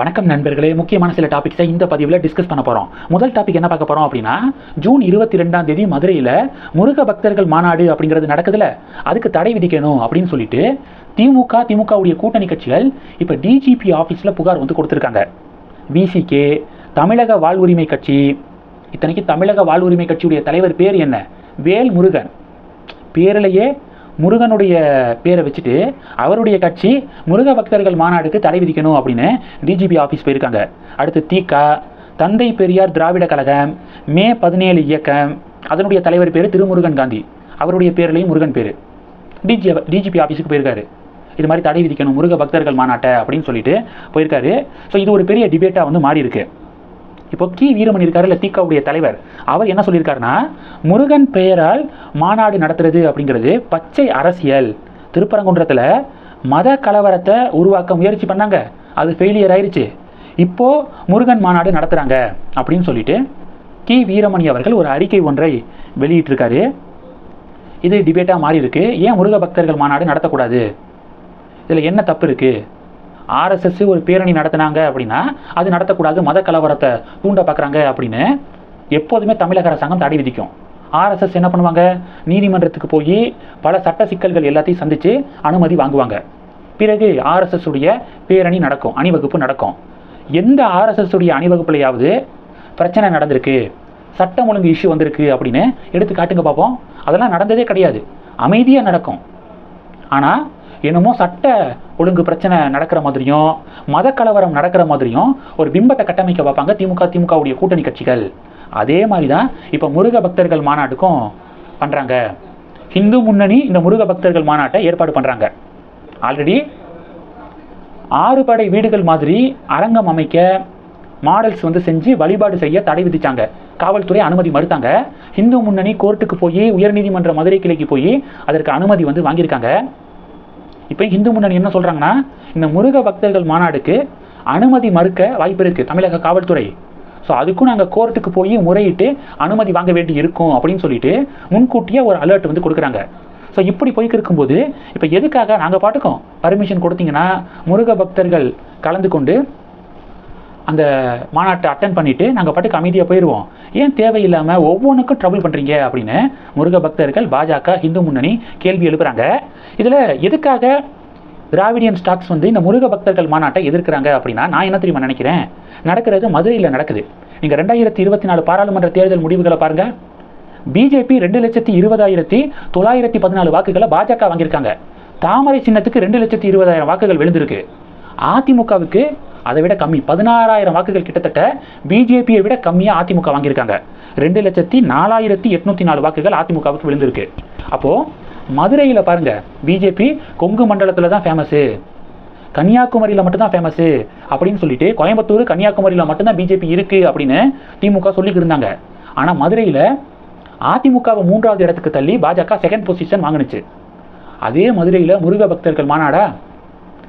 வணக்கம் நண்பர்களே. முக்கியமான சில டாபிக்ஸை இந்த பதிவில் டிஸ்கஸ் பண்ண போகிறோம் முதல் டாபிக் என்ன பார்க்க போகிறோம் அப்படின்னா ஜூன் இருபத்தி ரெண்டாம் தேதி மதுரையில் முருக பக்தர்கள் மாநாடு அப்படிங்கிறது நடக்குதுல அதுக்கு தடை விதிக்கணும் அப்படின்னு சொல்லிட்டு திமுக திமுகவுடைய கூட்டணி கட்சிகள் இப்போ டிஜிபி ஆஃபீஸில் புகார் வந்து கொடுத்துருக்காங்க. விசிகே தமிழக வாழ்வுரிமை கட்சி இத்தனைக்கு தமிழக வாழ்வுரிமை கட்சியுடைய தலைவர் பேர் என்ன? வேல் முருகன் பேரிலேயே முருகனுடைய பேரை வச்சுட்டு அவருடைய கட்சி முருக பக்தர்கள் மாநாடுக்கு தடை விதிக்கணும் அப்படின்னு டிஜிபி ஆஃபீஸ் போயிருக்காங்க. அடுத்து தீகா தந்தை பெரியார் திராவிட கழகம் மே பதினேழு இயக்கம் அதனுடைய தலைவர் பேர் திருமுருகன் காந்தி. அவருடைய பேர்லேயும் முருகன் பேர். டிஜி டிஜிபி ஆஃபீஸுக்கு போயிருக்காரு. இது மாதிரி தடை விதிக்கணும் முருக பக்தர்கள் மாநாட்டை அப்படின்னு சொல்லிட்டு போயிருக்காரு. ஸோ இது ஒரு பெரிய டிபேட்டாக வந்து மாறி இருக்குது இப்போ கி. வீரமணி இருக்காரு இல்லை தீக்காவுடைய தலைவர். அவர் என்ன சொல்லியிருக்காருன்னா முருகன் பெயரால் மாநாடு நடத்துறது அப்படிங்கிறது பச்சை அரசியல். திருப்பரங்குன்றத்தில் மத கலவரத்தை உருவாக்க முயற்சி பண்ணாங்க. அது ஃபெயிலியர் ஆயிடுச்சு இப்போ முருகன் மாநாடு நடத்துகிறாங்க அப்படின்னு சொல்லிட்டு கி. வீரமணி அவர்கள் ஒரு அறிக்கை ஒன்றை வெளியிட்டிருக்காரு. இது டிபேட்டாக மாறி இருக்கு ஏன் முருக பக்தர்கள் மாநாடு நடத்தக்கூடாது? இதில் என்ன தப்பு இருக்குது ஆர்எஸ்எஸ் ஒரு பேரணி நடத்தினாங்க அப்படின்னா அது நடத்தக்கூடாது மத கலவரத்தை தூண்ட பார்க்குறாங்க அப்படின்னு எப்போதுமே தமிழக அரசாங்கம் தடை விதிக்கும். ஆர்எஸ்எஸ் என்ன பண்ணுவாங்க? நீதிமன்றத்துக்கு போய் பல சட்ட சிக்கல்கள் எல்லாத்தையும் சந்தித்து அனுமதி வாங்குவாங்க. பிறகு ஆர்எஸ்எஸ் உடைய பேரணி நடக்கும் அணிவகுப்பு நடக்கும். எந்த ஆர்எஸ்எஸ் உடைய அணிவகுப்புலையாவது பிரச்சனை நடந்திருக்கு சட்டம் ஒழுங்கு இஷ்யூ வந்திருக்கு அப்படின்னு எடுத்து காட்டுங்க பார்ப்போம் அதெல்லாம் நடந்ததே கிடையாது. அமைதியாக நடக்கும். ஆனால் என்னமோ சட்ட ஒழுங்கு பிரச்சனை நடக்கிற மாதிரியும் மத கலவரம் நடக்கிற மாதிரியும் ஒரு பிம்பத்தை கட்டமைக்க பார்ப்பாங்க திமுக திமுகவுடைய கூட்டணி கட்சிகள். அதே மாதிரி தான் இப்போ முருக பக்தர்கள் மாநாட்டுக்கும் பண்ணுறாங்க ஹிந்து முன்னணி இந்த முருக பக்தர்கள் மாநாட்டை ஏற்பாடு பண்ணுறாங்க ஆல்ரெடி ஆறு படை வீடுகள் மாதிரி அரங்கம் அமைக்க மாடல்ஸ் வந்து செஞ்சு வழிபாடு செய்ய தடை விதித்தாங்க காவல்துறை அனுமதி மறுத்தாங்க. இந்து முன்னணி கோர்ட்டுக்கு போய் உயர்நீதிமன்ற மதுரை கிளைக்கு போய் அதற்கு அனுமதி வந்து வாங்கியிருக்காங்க. இப்போ இந்து முன்னணி என்ன சொல்கிறாங்கன்னா இந்த முருக பக்தர்கள் மாநாடுக்கு அனுமதி மறுக்க வாய்ப்பு இருக்குது தமிழக காவல்துறை. ஸோ அதுக்கும் நாங்கள் கோர்ட்டுக்கு போய் முறையிட்டு அனுமதி வாங்க வேண்டி இருக்கும் அப்படின்னு சொல்லிட்டு முன்கூட்டியே ஒரு அலர்ட் வந்து கொடுக்குறாங்க. ஸோ இப்படி போய்க்கு இருக்கும்போது இப்போ எதுக்காக நாங்கள் பாட்டுக்கோம்? பர்மிஷன் கொடுத்தீங்கன்னா முருக பக்தர்கள் கலந்து கொண்டு அந்த மாநாட்டை அட்டன் பண்ணிட்டு நாங்கள் பாட்டுக்கு அமைதியாக போயிடுவோம் ஏன் தேவையில்லாமல் ஒவ்வொன்றுக்கும் ட்ரபிள் பண்ணுறீங்க அப்படின்னு முருக பக்தர்கள் பாஜக இந்து முன்னணி கேள்வி எழுப்புறாங்க. இதில் எதுக்காக திராவிடியன் ஸ்டாக்ஸ் வந்து இந்த முருக பக்தர்கள் மாநாட்டை எதிர்க்கிறாங்க அப்படின்னா நான் என்ன தெரியுமா நினைக்கிறேன்? நடக்கிறது மதுரையில் நடக்குது. நீங்கள் ரெண்டாயிரத்தி இருபத்தி நாலு பாராளுமன்ற தேர்தல் முடிவுகளை பாருங்க. பிஜேபி ரெண்டு லட்சத்தி இருபதாயிரத்தி தொள்ளாயிரத்தி பதினாலு வாக்குகளை பாஜக வாங்கியிருக்காங்க. தாமரை சின்னத்துக்கு ரெண்டு லட்சத்தி இருபதாயிரம் வாக்குகள் விழுந்திருக்கு. அதிமுகவுக்கு அதை விட கம்மி. பதினாறாயிரம் வாக்குகள் கிட்டத்தட்ட பிஜேபியை விட கம்மியாக அதிமுக வாங்கியிருக்காங்க. ரெண்டு லட்சத்தி நாலாயிரத்தி எட்நூத்தி நாலு வாக்குகள் அதிமுகவுக்கு விழுந்திருக்கு. அப்போது மதுரையில் பாருங்க பிஜேபி கொங்கு மண்டலத்தில் தான் ஃபேமஸு கன்னியாகுமரியில் மட்டும்தான் ஃபேமஸு அப்படின்னு சொல்லிட்டு கோயம்புத்தூர் கன்னியாகுமரியில் மட்டும்தான் பிஜேபி இருக்குது அப்படின்னு திமுக சொல்லிக்கிட்டு இருந்தாங்க. ஆனால் மதுரையில் அதிமுகவை மூன்றாவது இடத்துக்கு தள்ளி பாஜக செகண்ட் பொசிஷன் வாங்கினுச்சு. அதே மதுரையில் முருக பக்தர்கள் மாநாடா?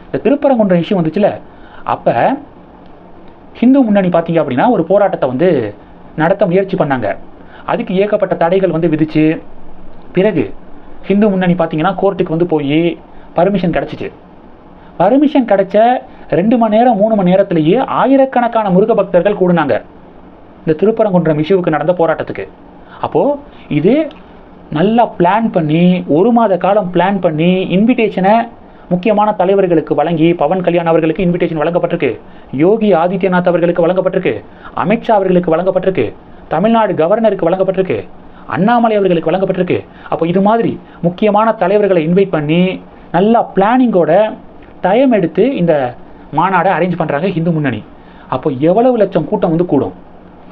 இந்த திருப்பரங்குன்ற இஷ்யூ வந்துச்சுல. அப்போ ஹிந்து முன்னணி பார்த்தீங்க அப்படின்னா ஒரு போராட்டத்தை வந்து நடத்த முயற்சி பண்ணாங்க. அதுக்கு ஏகப்பட்ட தடைகள் வந்து விதிச்சு பிறகு ஹிந்து முன்னணி பார்த்தீங்கன்னா கோர்ட்டுக்கு வந்து போய் பர்மிஷன் கிடச்சிச்சு. பர்மிஷன் கிடச்ச ரெண்டு மணி நேரம் மூணு மணி நேரத்திலேயே ஆயிரக்கணக்கான முருக பக்தர்கள் கூடுனாங்க. இந்த திருப்பரங்குன்றம் இஷ்யூவுக்கு நடந்த போராட்டத்துக்கு. அப்போது இது நல்லா பிளான் பண்ணி ஒரு மாத காலம் பிளான் பண்ணி இன்விடேஷனை முக்கியமான தலைவர்களுக்கு வழங்கி பவன் கல்யாண் அவர்களுக்கு இன்விடேஷன் வழங்கப்பட்டிருக்கு. யோகி ஆதித்யநாத் அவர்களுக்கு வழங்கப்பட்டிருக்கு. அமித்ஷா அவர்களுக்கு வழங்கப்பட்டிருக்கு. தமிழ்நாடு கவர்னருக்கு வழங்கப்பட்டிருக்கு. அண்ணாமலை அவர்களுக்கு வழங்கப்பட்டிருக்கு. அப்போ இது மாதிரி முக்கியமான தலைவர்களை இன்வைட் பண்ணி நல்லா பிளானிங்கோட டைம் எடுத்து இந்த மாநாடை அரேஞ்ச் பண்ணுறாங்க இந்து முன்னணி. அப்போ எவ்வளவு லட்சம் கூட்டம் வந்து கூடும்?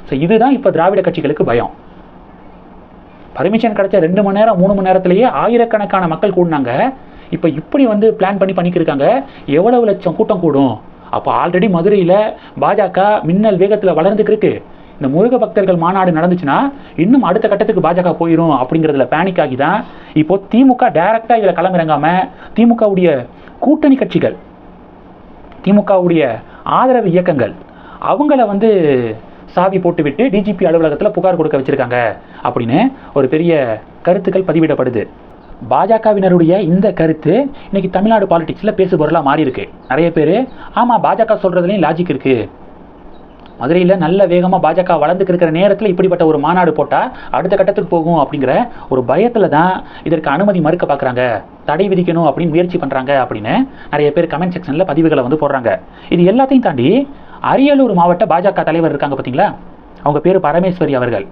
ஸோ இதுதான் இப்போ திராவிட கட்சிகளுக்கு பயம். பர்மிஷன் கிடைச்ச ரெண்டு மணி நேரம் மூணு மணி நேரத்திலேயே ஆயிரக்கணக்கான மக்கள் கூடினாங்க. இப்போ இப்படி வந்து பிளான் பண்ணி பண்ணிக்கிருக்காங்க எவ்வளவு லட்சம் கூட்டம் கூடும்? அப்போ ஆல்ரெடி மதுரையில் பாஜக மின்னல் வேகத்தில் வளர்ந்துக்கிருக்கு இந்த முருக பக்தர்கள் மாநாடு நடந்துச்சுன்னா இன்னும் அடுத்த கட்டத்துக்கு பாஜக போயிடும் அப்படிங்கிறதுல பேனிக் ஆகி தான் இப்போ திமுக டைரக்டாக இதில் களமிறங்காம திமுகவுடைய கூட்டணி கட்சிகள் திமுகவுடைய ஆதரவு இயக்கங்கள் அவங்கள வந்து சாவி போட்டுவிட்டு டிஜிபி அலுவலகத்தில் புகார் கொடுக்க வச்சுருக்காங்க அப்படின்னு ஒரு பெரிய கருத்துக்கள் பதிவிடப்படுது. பாஜகவினருடைய இந்த கருத்து இன்னைக்கு தமிழ்நாடு பாலிடிக்ஸில் பேசுபொருளாக மாறி இருக்கு நிறைய பேர் ஆமாம் பாஜக சொல்கிறதுலையும் லாஜிக் இருக்குது மதுரையில் நல்ல வேகமாக பாஜக வளர்ந்துக்கு இருக்கிற நேரத்தில் இப்படிப்பட்ட ஒரு மாநாடு போட்டால் அடுத்த கட்டத்துக்கு போகும் அப்படிங்கிற ஒரு பயத்தில் தான் இதற்கு அனுமதி மறுக்க பார்க்குறாங்க தடை விதிக்கணும் அப்படின்னு முயற்சி பண்ணுறாங்க அப்படின்னு நிறைய பேர் கமெண்ட் செக்ஷனில் பதிவுகளை வந்து போடுறாங்க. இது எல்லாத்தையும் தாண்டி அரியலூர் மாவட்ட பாஜக தலைவர் இருக்காங்க பார்த்தீங்களா அவங்க பேர் பரமேஸ்வரி அவர்கள்.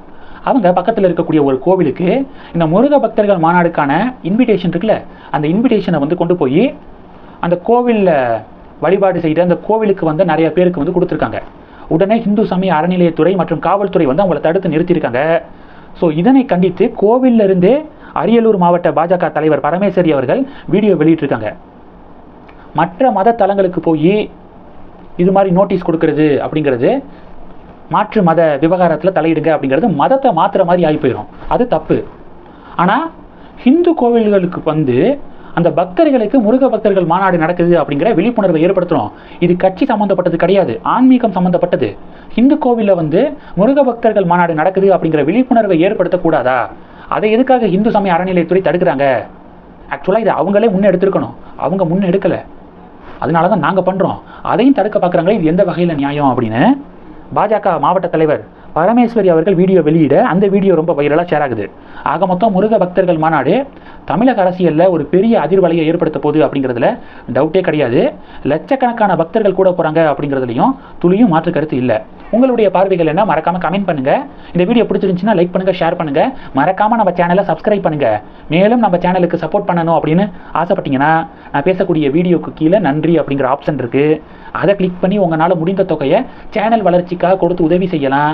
அவங்க பக்கத்தில் இருக்கக்கூடிய ஒரு கோவிலுக்கு இந்த முருக பக்தர்கள் மாநாடுக்கான இன்விடேஷன் இருக்குல்ல அந்த இன்விடேஷனை வந்து கொண்டு போய் அந்த கோவிலில் வழிபாடு செய்து அந்த கோவிலுக்கு வந்து நிறைய பேருக்கு வந்து கொடுத்துருக்காங்க. உடனே இந்து சமய அறநிலையத்துறை மற்றும் காவல்துறை வந்து அவங்கள தடுத்து நிறுத்தியிருக்காங்க. ஸோ இதனை கண்டித்து கோவில்ல இருந்தே அரியலூர் மாவட்ட பாஜக தலைவர் பரமேஸ்வரி அவர்கள் வீடியோ வெளியிட்டிருக்காங்க. மற்ற மத தலங்களுக்கு போய் இது மாதிரி நோட்டீஸ் கொடுக்கறது அப்படிங்கிறது மாற்று மத விவகாரத்தில் தலையிடுங்க அப்படிங்கிறது மதத்தை மாற்றுற மாதிரி ஆகி போயிடும் அது தப்பு. ஆனால் ஹிந்து கோவில்களுக்கு வந்து அந்த பக்தர்களுக்கு முருக பக்தர்கள் மாநாடு நடக்குது அப்படிங்கிற விழிப்புணர்வை ஏற்படுத்துகிறோம் இது கட்சி சம்மந்தப்பட்டது கிடையாது ஆன்மீகம் சம்மந்தப்பட்டது ஹிந்து கோவிலில் வந்து முருக பக்தர்கள் மாநாடு நடக்குது அப்படிங்கிற விழிப்புணர்வை ஏற்படுத்தக்கூடாதா? அதை எதுக்காக இந்து சமய அறநிலையத்துறை தடுக்கிறாங்க? ஆக்சுவலாக இதை அவங்களே முன்னே எடுத்திருக்கணும். அவங்க முன்னே எடுக்கலை. அதனால தான் நாங்கள் பண்ணுறோம் அதையும் தடுக்க பார்க்குறாங்களே இது எந்த வகையில் நியாயம் அப்படின்னு? பாஜக மாவட்ட தலைவர் பரமேஸ்வரி அவர்கள் வீடியோ வெளியிட அந்த வீடியோ ரொம்ப வைரலாக ஷேர் ஆகுது. ஆக மொத்தம் முருக பக்தர்கள் மாநாடு தமிழக அரசியலில் ஒரு பெரிய அதிர்வலையை ஏற்படுத்த போகுது அப்படிங்கிறதுல டவுட்டே கிடையாது. லட்சக்கணக்கான பக்தர்கள் கூட போகிறாங்க அப்படிங்கிறதுலையும் துளியும் மாற்று கருத்து இல்லை. உங்களுடைய பார்வைகள் என்ன? மறக்காமல் கமெண்ட் பண்ணுங்க. இந்த வீடியோ பிடிச்சிருந்துச்சுன்னா லைக் பண்ணுங்கள் ஷேர் பண்ணுங்கள் மறக்காமல் நம்ம சேனலை சப்ஸ்கிரைப் பண்ணுங்க. மேலும் நம்ம சேனலுக்கு சப்போர்ட் பண்ணணும் அப்படின்னு ஆசைப்பட்டீங்கன்னா நான் பேசக்கூடிய வீடியோக்கு கீழே நன்றி அப்படிங்கிற ஆப்ஷன் இருக்குது அதை கிளிக் பண்ணி உங்களால் முடிந்த தொகையை சேனல் வளர்ச்சிக்காக கொடுத்து உதவி செய்யலாம்.